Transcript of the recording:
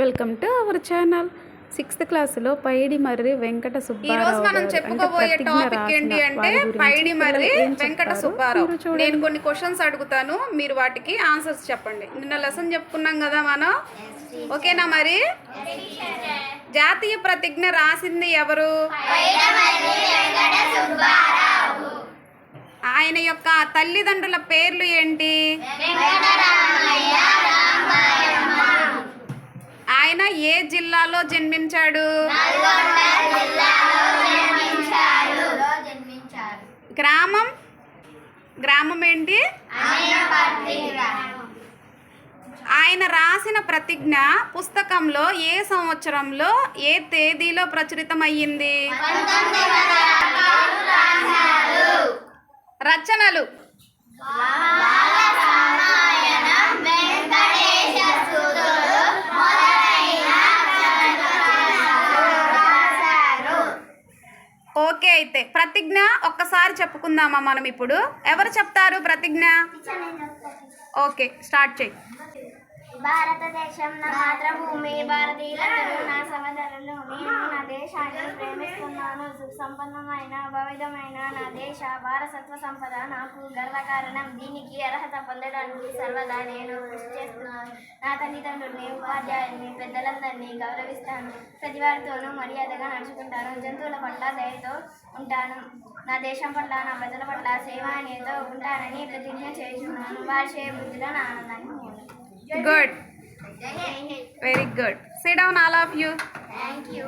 Welcome to our channel. Sixth క్లాసులో పైడి మర్రి వెంకట ఈ సుబ్బారావు రోజు మనం చెప్పుకోబోయే టాపిక్ ఏంటి అంటే పైడి మర్రి వెంకట సుబ్బారావు. నేను కొన్ని క్వశ్చన్స్ అడుగుతాను మీరు వాటికి ఆన్సర్స్ చెప్పండి. నిన్న లెసన్ చెప్పుకున్నాం కదా మనం? ఓకేనా మరి? జాతీయ ప్రతిజ్ఞ రాసింది ఎవరు? ఆయన యొక్క తల్లిదండ్రుల పేర్లు ఏంటి? ఆయన ఏ జిల్లాలో జన్మించాడు? గ్రామం? గ్రామం ఏంటి? ఆయన రాసిన ప్రతిజ్ఞ పుస్తకంలో ఏ సంవత్సరంలో ఏ తేదీలో ప్రచురితమయ్యింది రచనలు. ఓకే అయితే ప్రతిజ్ఞ ఒక్కసారి చెప్పుకుందామా మనం ఇప్పుడు? ఎవరు చెప్తారు ప్రతిజ్ఞ? ఓకే స్టార్ట్ చేయి. భారతదేశం నా మాతృభూమి భారతీయులందరూ నా సహోదరులు నేను నా దేశాన్ని ప్రేమిస్తున్నాను. సుసంపన్నమైన భవిధమైన నా దేశ వారసత్వ సంపద నాకు గర్వకారణం. దీనికి అర్హత పొందడానికి సర్వదా నేను కృషి చేస్తున్నాను. నా తల్లిదండ్రుల్ని ఉపాధ్యాయుల్ని పెద్దలందరినీ గౌరవిస్తాను. ప్రతి వారితోనూ మర్యాదగా నడుచుకుంటాను. జంతువుల పట్ల దయతో ఉంటాను. నా దేశం పట్ల నా ప్రజల పట్ల సేవానీయతో ఉంటానని ప్రతిజ్ఞ చేస్తున్నాను. వారి చే బుద్ధిలో నా ఆనందాన్ని. Good very good sit down all of you Thank you.